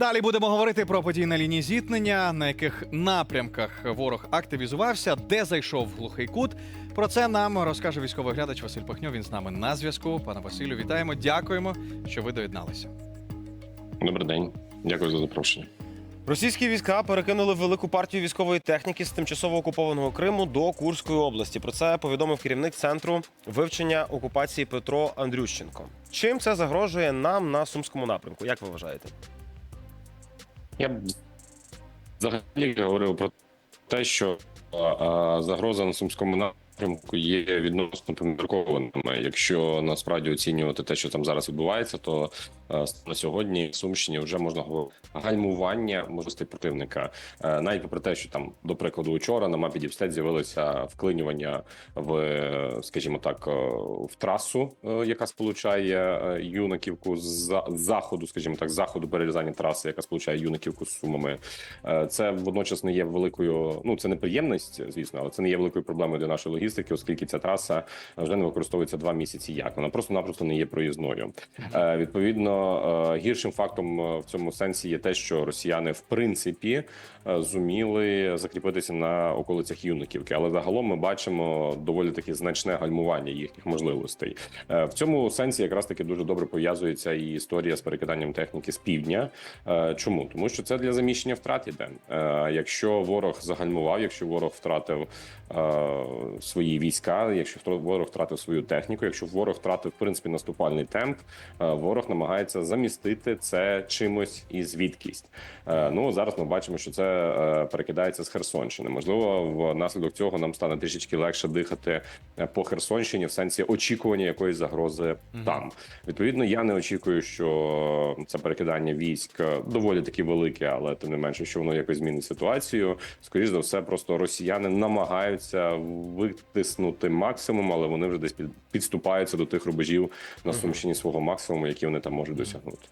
Далі будемо говорити про події на лінії зіткнення, на яких напрямках ворог активізувався, де зайшов глухий кут. Про це нам розкаже військовий глядач Василь Пахньо. Він з нами на зв'язку. Пане Василю, вітаємо. Дякуємо, що ви доєдналися. Добрий день, дякую за запрошення. Російські війська перекинули велику партію військової техніки з тимчасово окупованого Криму до Курської області. Про це повідомив керівник центру вивчення окупації Петро Андрющенко. Чим це загрожує нам на сумському напрямку? Як ви вважаєте? Я б взагалі говорив про те, що загроза на сумському напрямку є відносно поміркованими. Якщо насправді оцінювати те, що там зараз відбувається, то на сьогодні в Сумщині вже можна говорити гальмування можливостей противника. Е, Навіть попри те, що там, до прикладу, учора на мапі Діпстет з'явилося вклинювання в, е, скажімо так, е, в трасу, е, яка сполучає е, юнаківку з заходу, скажімо так, заходу перерізання траси, яка сполучає юнаківку з сумами. Е, Це водночас не є великою. Ну це неприємність, звісно, але це не є великою проблемою для нашої логістики, оскільки ця траса вже не використовується два місяці. Як вона просто-напросто не є проїзною. Е, Відповідно, е, гіршим фактом е, в цьому сенсі є те, що росіяни в принципі е, зуміли закріпитися на околицях юнаківки, але загалом ми бачимо доволі таки значне гальмування їхніх можливостей. Е, В цьому сенсі якраз таки дуже добре пов'язується і історія з перекиданням техніки з півдня. Е, Чому тому, що це для заміщення втрат іде. Е, Якщо ворог загальмував, якщо ворог втратив е, свої війська, якщо ворог втратив свою техніку, якщо ворог втратив в принципі наступальний темп, е, ворог намагається замістити це чимось і звідкись. Е, Ну зараз ми бачимо, що це е, перекидається з Херсонщини. Можливо, внаслідок цього нам стане трішечки легше дихати е, по Херсонщині в сенсі очікування якоїсь загрози там. Відповідно, я не очікую, що це перекидання військ е, доволі таки велике, але тим не менше, що воно якось змінить ситуацію. Скоріше за все, просто росіяни намагаються витиснути максимум, але вони вже десь під- підступаються до тих рубежів на сумщині свого максимуму, які вони там можуть досягнути.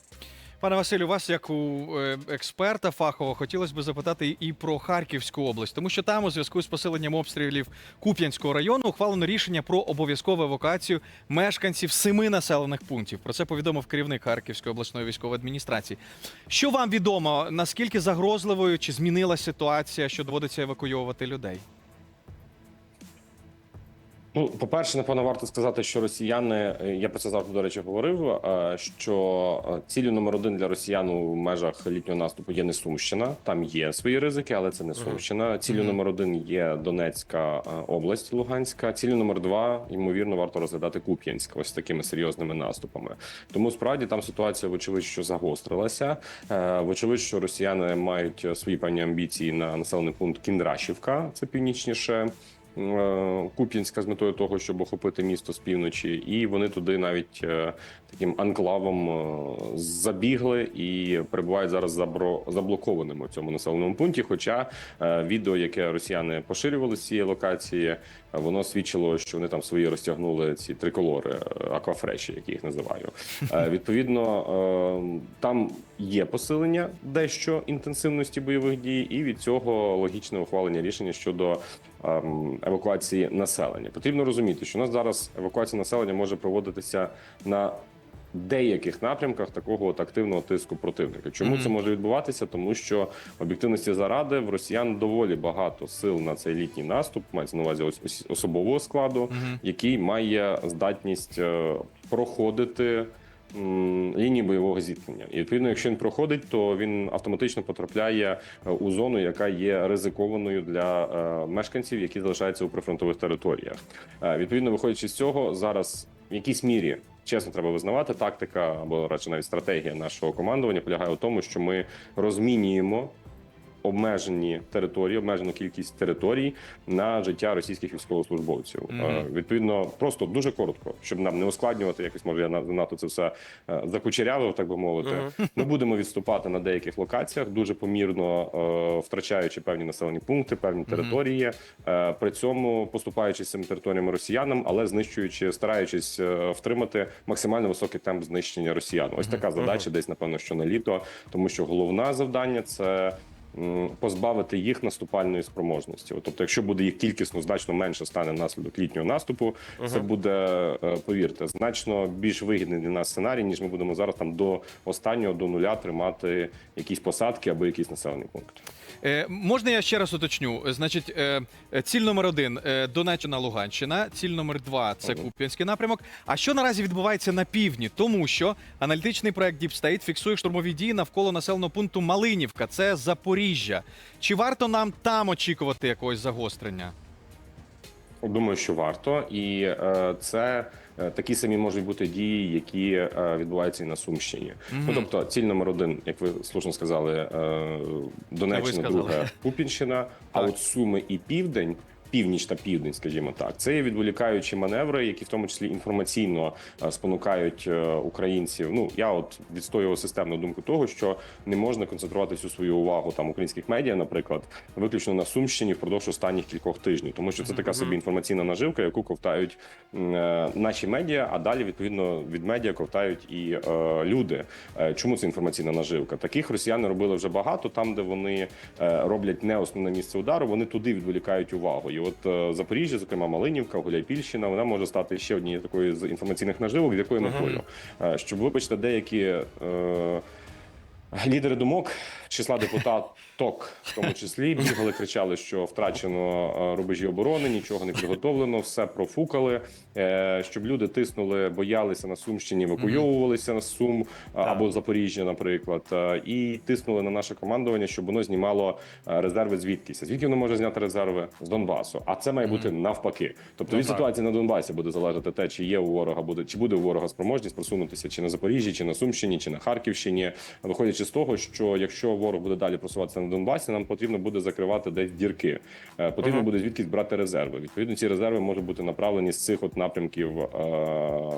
Пане Василю, вас як у е, експерта фахового хотілося б запитати і про Харківську область, тому що там у зв'язку з посиленням обстрілів Куп'янського району ухвалено рішення про обов'язкову евакуацію мешканців семи населених пунктів. Про це повідомив керівник Харківської обласної військової адміністрації. Що вам відомо? Наскільки загрозливою чи змінилася ситуація, що доводиться евакуйовувати людей? Ну, по-перше, напевно, варто сказати, що росіяни, е, я про це завжди, до речі, говорив. е, Що е, ціллю номер один для росіян у межах літнього наступу є не Сумщина. Там є свої ризики, але це не Сумщина. Ціллю номер один є Донецька область, Луганська. Ціллю номер два, ймовірно, варто розглядати Куп'янська, ось такими серйозними наступами. Тому справді там ситуація, вочевидь, що загострилася. Вочевидь, що росіяни мають свої певні амбіції на населений пункт Кіндрашівка, це північніше. Е, Куп'янська з метою того, щоб охопити місто з півночі, і вони туди навіть е, таким анклавом е, забігли і перебувають зараз заблокованими в цьому населеному пункті. Хоча відео, яке росіяни поширювали з цієї локації, воно свідчило, що вони там свої розтягнули ці триколори аквафреші, які їх називаю. Відповідно, там є посилення дещо інтенсивності бойових дій, і від цього логічне ухвалення рішення щодо евакуації населення. Потрібно розуміти, що у нас зараз евакуація населення може проводитися на деяких напрямках такого от активного тиску противника. Чому Мгм. це може відбуватися? Тому що об'єктивності заради в росіян доволі багато сил на цей літній наступ, мається на увазі ось- особового складу, який має здатність е, проходити. Лінії бойового зіткнення, і відповідно, якщо він проходить, то він автоматично потрапляє е, у зону, яка є ризикованою для е, мешканців, які залишаються у прифронтових територіях. Е, Відповідно, виходячи з цього, зараз в якійсь мірі чесно треба визнавати, тактика або радше навіть стратегія нашого командування полягає у тому, що ми розмінюємо. Обмежені території, обмежену кількість територій на життя російських військовослужбовців. Мгм. Е, Відповідно, просто дуже коротко, щоб нам не ускладнювати якось. Може, я на- занадто це все е, закучерявив, так би мовити. Ми будемо відступати на деяких локаціях, дуже помірно е, втрачаючи певні населені пункти, певні території, е, при цьому поступаючись цими територіями росіянам, але знищуючи, стараючись втримати максимально високий темп знищення росіян. Ось така задача, десь напевно, що на літо, тому що головне завдання це. Позбавити їх наступальної спроможності. От, Тобто, якщо буде їх кількісно значно менше стане внаслідок літнього наступу, це буде, е, повірте, значно більш вигідний для нас сценарій, ніж ми будемо зараз там до останнього до нуля тримати якісь посадки або якийсь населений пункт. Е, можна я ще раз уточню? Значить, е, ціль номер один е, Донеччина, Луганщина, ціль номер два це. Куп'янський напрямок. А що наразі відбувається на півдні? Тому що аналітичний проект Deep State фіксує штурмові дії навколо населеного пункту Малинівка, це Запоріжжя. Чи варто нам там очікувати якогось загострення? Думаю, що варто, і е, це е, такі самі можуть бути дії, які е, відбуваються і на Сумщині. Ну тобто, ціль номер один, як ви слушно сказали, е, Донеччина, друга Купінщина. А от Суми і Південь. Північ та південь, скажімо так, це є відволікаючі маневри, які в тому числі інформаційно е, спонукають е, українців. Ну я от відстоював системну думку того, що не можна концентрувати всю свою увагу там українських медіа, наприклад, виключно на Сумщині впродовж останніх кількох тижнів, тому що це така собі інформаційна наживка, яку ковтають е, наші медіа, а далі відповідно від медіа ковтають і люди. Чому це інформаційна наживка? Таких росіяни робили вже багато. Там, де вони роблять не основне місце удару, вони туди відволікають увагу. І от е, Запоріжжя, зокрема Малинівка, Гуляйпільщина, вона може стати ще однією такою з інформаційних наживок, з якою метою, Е, щоб вибачте, деякі. Е, Лідери думок, числа депутаток, в тому числі, бігали, кричали, що втрачено е, рубежі оборони, нічого не підготовлено, все профукали. Е, Щоб люди тиснули, боялися на Сумщині, евакуйовувалися на Сум або Запоріжжя, наприклад, е, і тиснули на наше командування, щоб воно знімало е, резерви звідкись. Звідки воно може зняти резерви з Донбасу? А це має бути навпаки. Тобто від ситуації на Донбасі буде залежати те, чи є у ворога буде, чи буде у ворога спроможність просунутися чи на Запоріжжі, чи на Сумщині, чи на Харківщині, виходячи з того, що якщо ворог буде далі просуватися на Донбасі, нам потрібно буде закривати десь дірки. Е, Потрібно буде звідкись брати резерви. Відповідно, ці резерви можуть бути направлені з цих от напрямків е,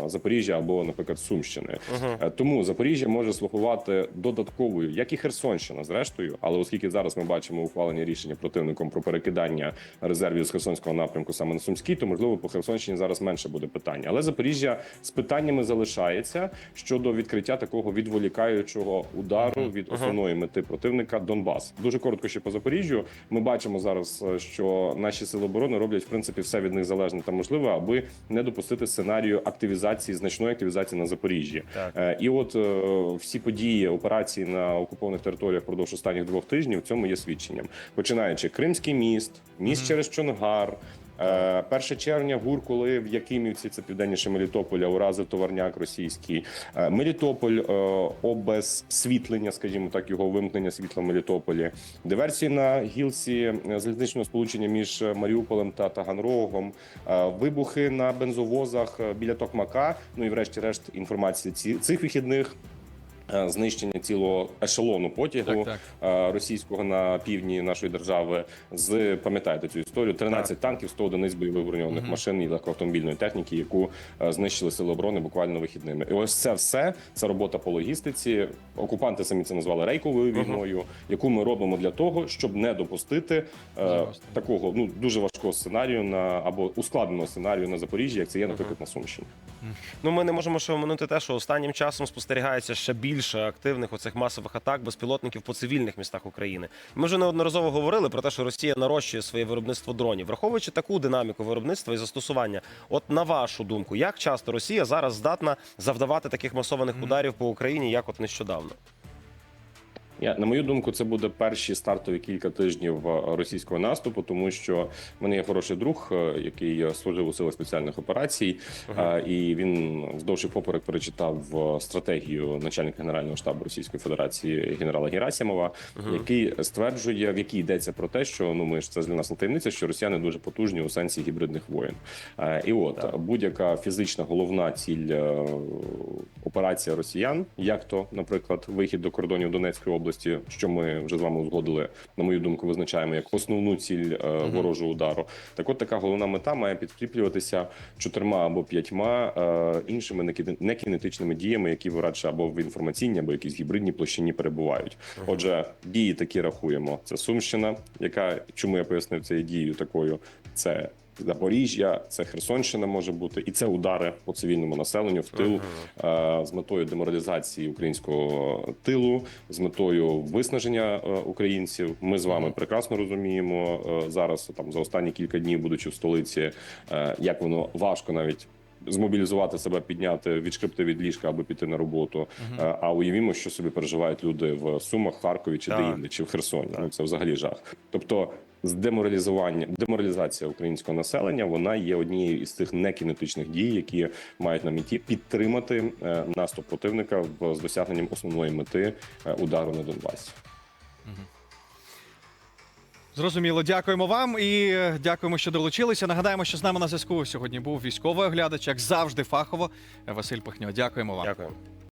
Запоріжжя або, наприклад, Сумщини. Е, Тому Запоріжжя може слугувати додатковою, як і Херсонщина, зрештою. Але оскільки зараз ми бачимо ухвалення рішення противником про перекидання резервів з Херсонського напрямку саме на Сумський, то можливо по Херсонщині зараз менше буде питання. Але Запоріжжя з питаннями залишається щодо відкриття такого відволікаючого удару від основної мети противника Донбас. Дуже коротко ще по Запоріжжю. Ми бачимо зараз, е, що наші сили оборони роблять в принципі все від них залежне та можливе, аби не допустити сценарію активізації значної активізації на Запоріжжі. Так. Е, І от е, всі події операції на окупованих територіях впродовж останніх двох тижнів в цьому є свідченням. Починаючи Кримський міст, міст через Чонгар. Е, 1 червня гур, коли в Якимівці, це південніше Мелітополя, уразив товарняк російський. Е, Мелітополь е, обезсвітлення, скажімо так, його вимкнення світла в Мелітополі. Диверсії на гілці е, залізничного сполучення між е, Маріуполем та Таганрогом. Е, Вибухи на бензовозах е, біля Токмака. Ну і врешті-решт інформації ці цих вихідних. Е, Знищення цілого ешелону потягу Так, е, російського на півдні нашої держави. З пам'ятаєте цю історію: 13 танків, 100 одиниць бойових броньованих машин і легкоавтомобільної техніки, яку е, знищили сили оборони буквально вихідними. І ось це все це робота по логістиці. Окупанти самі це назвали рейковою війною, яку ми робимо для того, щоб не допустити е, такого ну дуже важкого сценарію на або ускладненого сценарію на Запоріжжі, як це є, наприклад, на Сумщині. Ну, ми не можемо ще оминути те, що останнім часом спостерігається ще більше активних оцих масових атак безпілотників по цивільних містах України. Ми вже неодноразово говорили про те, що Росія нарощує своє виробництво дронів, враховуючи таку динаміку виробництва і застосування. От на вашу думку, як часто Росія зараз здатна завдавати таких масованих ударів по Україні, як от нещодавно? Я на мою думку, це буде перші стартові кілька тижнів е, російського наступу, тому що в мене є хороший друг, е, який служив у силах спеціальних операцій, е, і він вздовж і поперек перечитав стратегію начальника генерального штабу Російської Федерації генерала Герасимова, який стверджує, в якій йдеться про те, що ну ми ж це для нас не таємниця, що росіяни дуже потужні у сенсі гібридних воєн. І от будь-яка фізична головна ціль операція росіян, як то, наприклад, вихід до кордонів Донецької області, що ми вже з вами узгодили, на мою думку, визначаємо як основну ціль е, ворожого удару. Так, от така головна мета має підкріплюватися чотирма або п'ятьма е, іншими некі- некінетичними діями, які радше або в інформаційній, або якісь гібридній площині перебувають. Отже, дії такі рахуємо: це Сумщина, яка чому я пояснив цією дією такою. Це Запоріжжя, це Херсонщина може бути, і це удари по цивільному населенню в тил е, з метою деморалізації українського тилу, з метою виснаження е, українців. Ми з вами прекрасно розуміємо е, зараз, там за останні кілька днів, будучи в столиці, е, як воно важко навіть. Змобілізувати себе, підняти, відшкрипти від ліжка, аби піти на роботу. Е, А уявімо, що собі переживають люди в Сумах, Харкові чи Так. де-інде, чи в Херсоні. Ну це взагалі жах. Тобто, деморалізування, деморалізація українського населення вона є однією із цих некінетичних дій, які мають на меті підтримати е, наступ противника в з досягненням основної мети е, удару на Донбасі. Зрозуміло, дякуємо вам і е, дякуємо, що долучилися. Нагадаємо, що з нами на зв'язку сьогодні був військовий оглядач, як завжди, фахово Василь Пихньо. Дякуємо вам. Дякую.